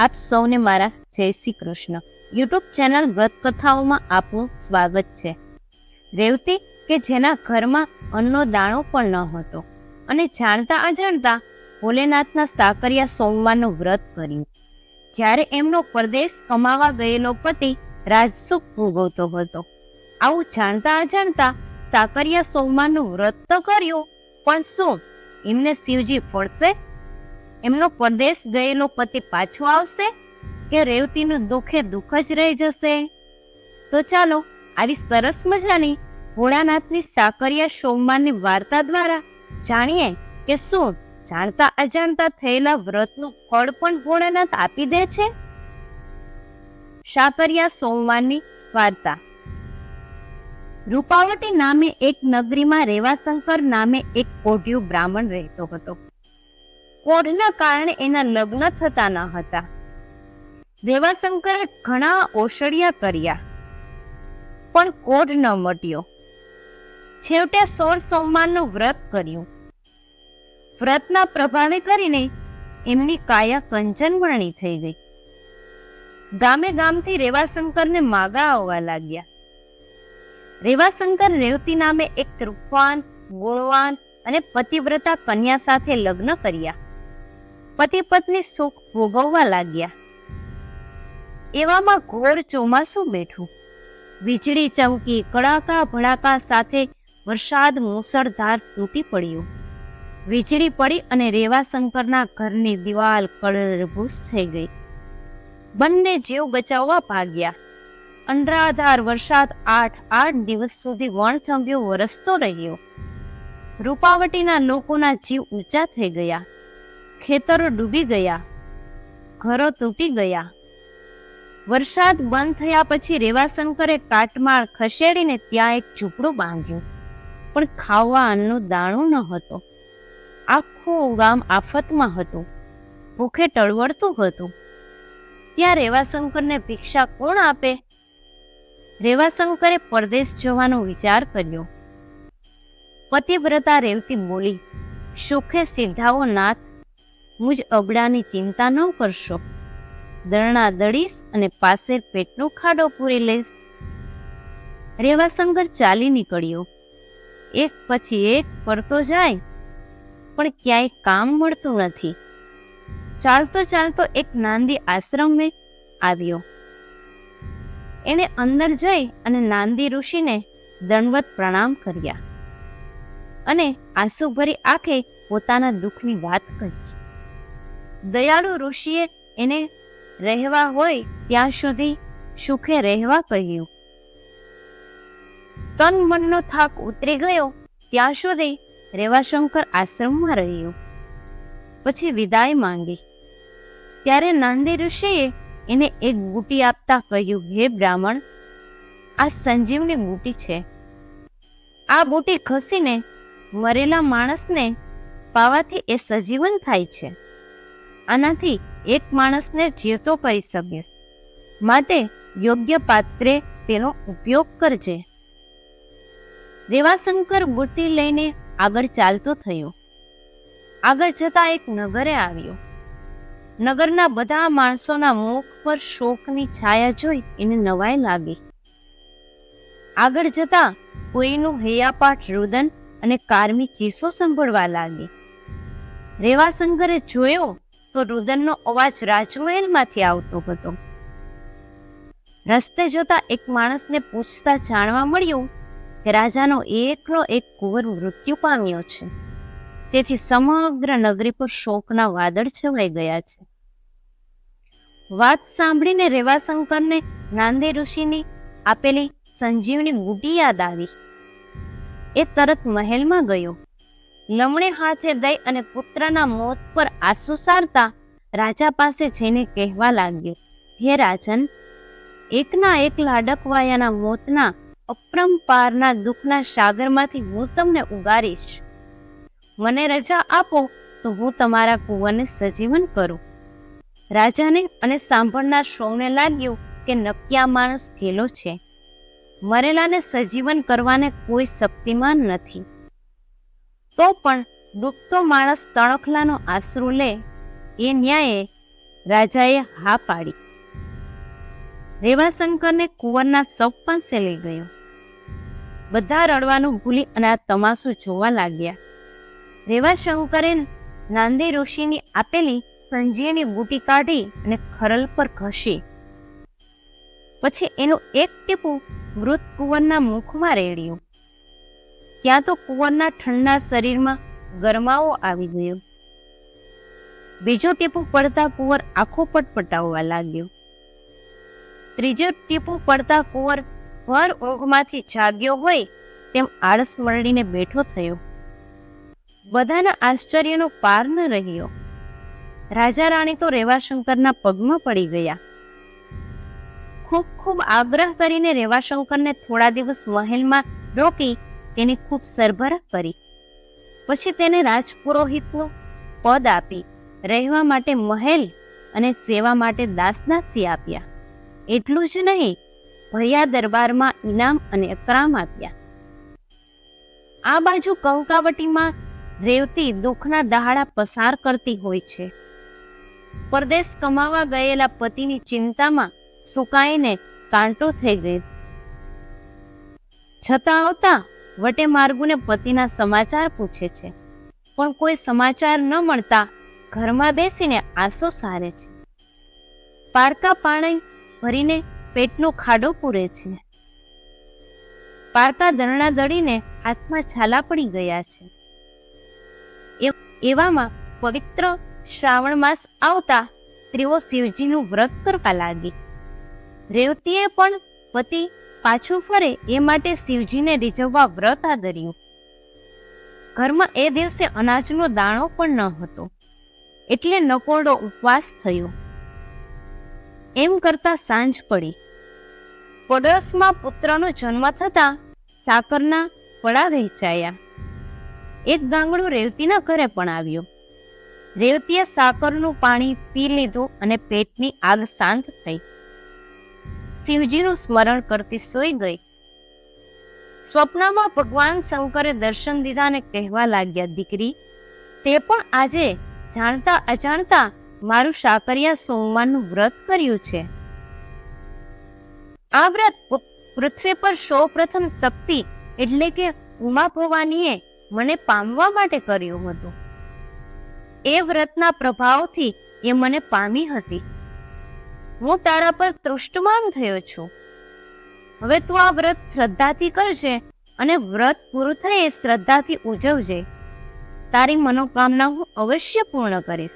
આપ સૌને મારા જય શ્રી કૃષ્ણ. યુટ્યુબ ચેનલ વ્રત કથાઓમાં આપનું સ્વાગત છે. રેવતી કે જેના ઘરમાં અન્નનો દાણો પણ ન હતો અને જાણતા અજાણતા ભોલેનાથના સાકરિયા સોમવારનું વ્રત કર્યું. જ્યારે એમનો પરદેશ કમાવા ગયેલો પતિ રાજસુખ ભોગવતો હતો. આવું જાણતા અજાણતા સાકરિયા સોમવારનું વ્રત તો કર્યું, પણ શું? એમને શિવજી ફળશે એમનો પરદેશ ગયેલો પતિ પાછો આવશે કે રેવતીનું દુઃખે દુઃખ જ રહી જશે? તો ચાલો, આવી સરસ મજાની ભોળાનાથની સાકરિયા સોમવારની વાર્તા દ્વારા જાણીએ કે શું જાણતા અજાણતા થયેલા વ્રતનું ફળ પણ ભોળાનાથ આપી દે છે? સાકરિયા સોમવારની વાર્તા. રૂપાવટી નામે એક નગરીમાં રેવાશંકર નામે એક કોઢિયું બ્રાહ્મણ રહેતો હતો. કોઢના કારણે એના લગ્ન થતા ન હતા. દેવાશંકરે ઘણા ઓસડિયા કર્યા, પણ કોઢ ન મટ્યો. છેવટે સોળ સોમવારનું વ્રત કર્યું. વ્રતના પ્રભાવે કરીને એમની કાયા કંચનવર્ણી થઈ ગઈ. ગામે ગામથી રેવાશંકરને માગા આવવા લાગ્યા. રેવાશંકર રેવતી નામે એક રૂપવાન ગુણવાન અને પતિવ્રતા કન્યા સાથે લગ્ન કર્યા. પતિ પત્ની સુખ ભોગવવા લાગ્યા. એવામાં ઘોર ચોમાસું બેઠું. વીજળી ચમકી, કડાકા ભડાકા સાથે વરસાદ મુસળધાર તૂટી પડ્યો. વીજળી પડી અને રેવાશંકરના ઘરની દિવાલ કળરભૂસ થઈ ગઈ. બંને જીવ બચાવવા ભાગ્યા. અંડરાધાર વરસાદ આઠ આઠ દિવસ સુધી વણથંભ્યો વરસતો રહ્યો. રૂપાવટીના લોકોના જીવ ઊંચા થઈ ગયા. ખેતરો ડૂબી ગયા. ઘરો તૂટી ગયા. વરસાદ બંધ થયા પછી રેવાશંકરે કાટમાળ ખસેડીને ત્યાં એક ઝૂંપડું બાંધ્યું. પણ ખાવા અન્નનું દાણું ન હતો. આખું ગામ આફતમાં હતું. ભૂખે ટળવળતું હતું. ત્યાં રેવાશંકરને ભિક્ષા કોણ આપે? રેવાશંકરે પરદેશ જવાનો વિચાર કર્યો. પતિવ્રતા રેવતી બોલી સુખે સીધાઓ નાથ મુજ અબડાની ચિંતા ન કરશો. દરણા દળીશ અને પાસે પેટનો ખાડો પૂરી લઈશ. રેવાશંકર ચાલી નીકળ્યો. એક પછી એક ફરતો જાય, પણ ક્યાંય કામ મળતું નથી. ચાલતો ચાલતો એક નાંદી આશ્રમે આવ્યો. એણે અંદર જઈ અને નાંદી ઋષિને દંડવત પ્રણામ કર્યા. અને આંસુભરી આંખે પોતાના દુઃખની વાત કરી દયાળુ ઋષિએ એને રહેવા હોય ત્યાં સુધી સુખે રહેવા કહ્યું. તન મનનો થાક ઉતરી ગયો, ત્યાં સુધી રેવાશંકર આશ્રમમાં રહ્યો. પછી વિદાય માંગી. ત્યારે નાંદી ઋષિએ એને એક બુટી આપતા કહ્યું, હે બ્રાહ્મણ, આ સંજીવની બુટી છે. આ બુટી ખસીને મરેલા માણસને પાવાથી એ સજીવન થાય છે. આનાથી એક માણસને જીવતો કરી શકીશ. માટે યોગ્ય પાત્રે તેનો ઉપયોગ કરજે. રેવાશંકર મૂર્તિ લઈને આગળ ચાલતો થયો. આગળ જતા એક નગરે આવ્યો. નગરના બધા માણસોના મુખ પર શોકની છાયા જોઈ એને નવાઈ લાગી. આગળ જતા કોઈનું હૈયાપાઠ રુદન અને કારમી ચીસો સાંભળવા લાગી. રેવાશંકરે જોયો તો રુદનનો અવાજ રાજમહેલમાંથી આવતો હતો. રસ્તે જતા એક માણસને પૂછતા જાણવા મળ્યું કે રાજાનો એકનો એક કુંવર મૃત્યુ પામ્યો છે. તેથી સમગ્ર નગરી પર શોકના વાદળ છવાઈ ગયા છે. વાત સાંભળીને રેવાશંકરને નાંદે ઋષિની આપેલી સંજીવની બુટી યાદ આવી. એ તરત મહેલમાં ગયો. લમણે હાથે દઈ અને પુત્રના મોત પર આંસુ સારતા રાજા પાસે જઈને કહેવા લાગ્યો, હે રાજન, એકના એક લાડકવાયાના મોતના અપરંપારના દુઃખના સાગરમાંથી હું તમને ઉગારીશ. મને રજા આપો તો હું તમારા કુંવરને સજીવન કરું. રાજાને અને સાંભળનાર સૌને લાગ્યું કે નક્યા માણસ ઘેલો છે. મરેલાને સજીવન કરવાને કોઈ શક્તિમાન નથી. તો પણ ડૂબતો માણસ તણખલાનો આશરો લે એ ન્યાયે રાજાએ હા પાડી. રેવાશંકરને કુંવરના સૌ પાસે લઈ ગયો. બધા રડવાનું ભૂલી અને આ તમાશો જોવા લાગ્યા. રેવાશંકરે નાંદી ઋષિની આપેલી સંજીવની બુટી કાઢી અને ખરલ પર ઘસી. પછી એનું એક ટીપું મૃત કુંવરના મુખમાં રેડ્યું. ત્યાં તો કુંવરના ઠંડા શરીરમાં ગરમાવો આવી ગયો. બીજો ટીપું પડતા કુંવર આખો પટપટાવવા લાગ્યો. ત્રીજો ટીપું પડતા કુંવર ભર ઊંઘમાંથી જાગ્યો હોય તેમ આળસ મરડીને બેઠો થયો. બધાના આશ્ચર્યનો પાર ન રહ્યો. રાજા રાણી તો રેવાશંકરના પગમાં પડી ગયા. ખૂબ ખૂબ આગ્રહ કરીને રેવાશંકરને થોડા દિવસ મહેલમાં રોકી તેની ખૂબ સરભરા કરી. પછી તેને રાજપુરોહિતનું પદ આપી રહેવા માટે મહેલ અને સેવા માટે દાસદાસી આપ્યા. એટલું જ નહીં, ભૈયા દરબારમાં ઇનામ અને અકરામ આપ્યા. આ બાજુ કંકાવટીમાં રેવતી દુઃખના દહાડા પસાર કરતી હોય છે. પરદેશ કમાવા ગયેલા પતિની ચિંતામાં સુકાઈને કાંટો થઈ ગઈ. છતાં આવતા વટે માર્ગુને પતિના સમાચાર પૂછે છે. પણ કોઈ સમાચાર ન મળતા ઘરમાં બેસીને આસો સારે છે. પારકા પાણી ભરીને પેટનો ખાડો પૂરે છે. પારકા દરણા દળીને હાથમાં છાલા પડી ગયા છે. એવામાં પવિત્ર શ્રાવણ માસ આવતા સ્ત્રીઓ શિવજીનું વ્રત કરવા લાગી. રેવતીએ પણ પતિ પાછું ફરે એ માટે શિવજીને રીઝવવા વ્રત આદર્યું. ઘરમાં એ દિવસે અનાજનો દાણો પણ ન હતો. એટલે નકોરડો ઉપવાસ થયો. એમ કરતા સાંજ પડી. પડોશમાં પુત્રનો જન્મ થતા સાકરના પડા વહેંચાયા. એક ગાંગડો રેવતીના ઘરે પણ આવ્યો. રેવતીએ સાકરનું પાણી પી લીધું અને પેટની આગ શાંત થઈ. શિવજીનું સ્મરણ કરતી સૂઈ ગઈ. સ્વપ્નમાં ભગવાન શંકરે દર્શન દીધા કહેવા લાગ્યા, દીકરી, તે પણ આજે જાણતા અજાણતા મારું સાકરિયા સોમવારનું વ્રત કર્યું છે. આ વ્રત પૃથ્વી પર સૌ પ્રથમ શક્તિ એટલે કે ઉમા ભવાનીએ મને પામવા માટે કર્યું હતું. એ વ્રતના પ્રભાવથી એ મને પામી હતી. હું તારા પર તૃષ્ટમાન થયો છું. હવે તું આ વ્રત શ્રદ્ધાથી કરજે અને વ્રત પૂરું થઈ શ્રદ્ધાથી ઉજવજે. તારી મનોકામના હું અવશ્ય પૂર્ણ કરીશ.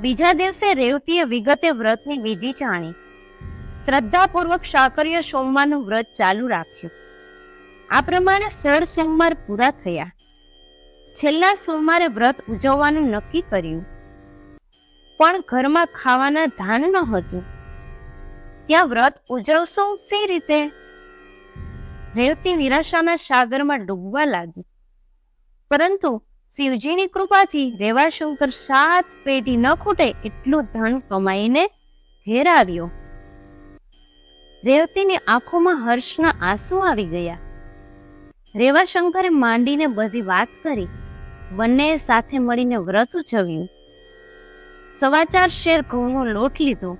બીજા દિવસે રેવતીએ વિગતે વ્રતની વિધિ જાણી. શ્રદ્ધાપૂર્વક સાકરીય સોમવારનું વ્રત ચાલુ રાખ્યું. આ પ્રમાણે સળ સોમવાર પૂરા થયા. છેલ્લા સોમવારે વ્રત ઉજવવાનું નક્કી કર્યું. પણ ઘરમાં ખાવાના ધાન ન હતું ત્યાં વ્રત ઉજવશો સી રીતે? રેવતી નિરાશાના સાગરમાં ડૂબવા લાગી. પરંતુ શિવજીની કૃપાથી રેવાશંકર સાત પેટી ન ખૂટે એટલું ધન કમાઈને ઘેર આવ્યો. રેવતીની આંખોમાં હર્ષના આંસુ આવી ગયા. રેવાશંકરે માંડીને બધી વાત કરી. બંને સાથે મળીને વ્રત ઉજવ્યું. સવા ચાર શેર ઘઉંનો લોટ લીધો.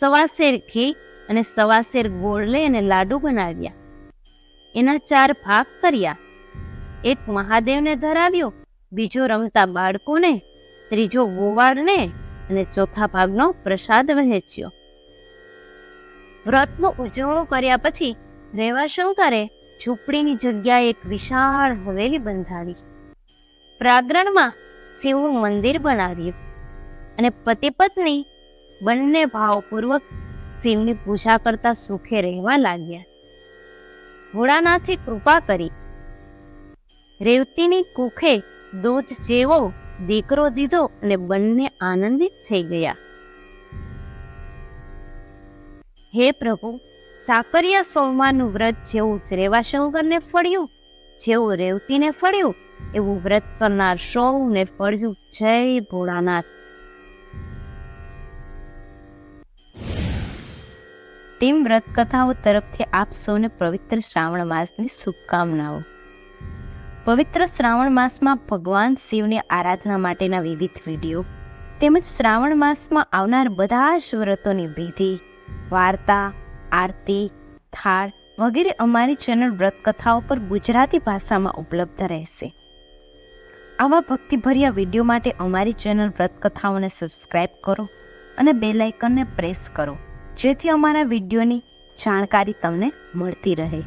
સવા શેર ઘી અને સવા શેર ગોળ લઈ અને લાડુ બનાવ્યા. એના ચાર ભાગ કર્યા. એક મહાદેવને ધરાવ્યો, બીજો રમતા બાળકોને, ત્રીજો ગોવાળને અને ચોથા ભાગનો પ્રસાદ વહેંચ્યો. વ્રતનો ઉજવણો કર્યા પછી રેવાશંકરે ઝૂંપડીની જગ્યાએ એક વિશાળ હવેલી બંધાવી. પ્રાગરણમાં શિવનું મંદિર બનાવ્યું. અને પતિ પત્ની બંને ભાવપૂર્વક શિવની પૂજા કરતા સુખે રહેવા લાગ્યા. ભોળાનાથે કૃપા કરી. રેવતીની કુખે દૂધ જેવો દીકરો દીધો અને બંને આનંદિત થઈ ગયા. હે પ્રભુ, સાકરિયા સોમવારનું વ્રત જેવું રેવાશંકરને ફળ્યું, જેવું રેવતીને ફળ્યું, એવું વ્રત કરનાર સૌને ફળ્યું. જય ભોળાનાથ. ટીમ વ્રત કથાઓ તરફથી આપ સૌને પવિત્ર શ્રાવણ માસની શુભકામનાઓ. પવિત્ર શ્રાવણ માસમાં ભગવાન શિવની આરાધના માટેના વિવિધ વીડિયો, તેમજ શ્રાવણ માસમાં આવનાર બધા જ વ્રતોની વિધિ, વાર્તા, આરતી, થાળ વગેરે અમારી ચેનલ વ્રત કથાઓ પર ગુજરાતી ભાષામાં ઉપલબ્ધ રહેશે. આવા ભક્તિભર્યા વીડિયો માટે અમારી ચેનલ વ્રત કથાઓને સબસ્ક્રાઇબ કરો અને બેલ આઇકનને પ્રેસ કરો. જેથી અમારા વિડીયોની જાણકારી તમને મળતી રહે.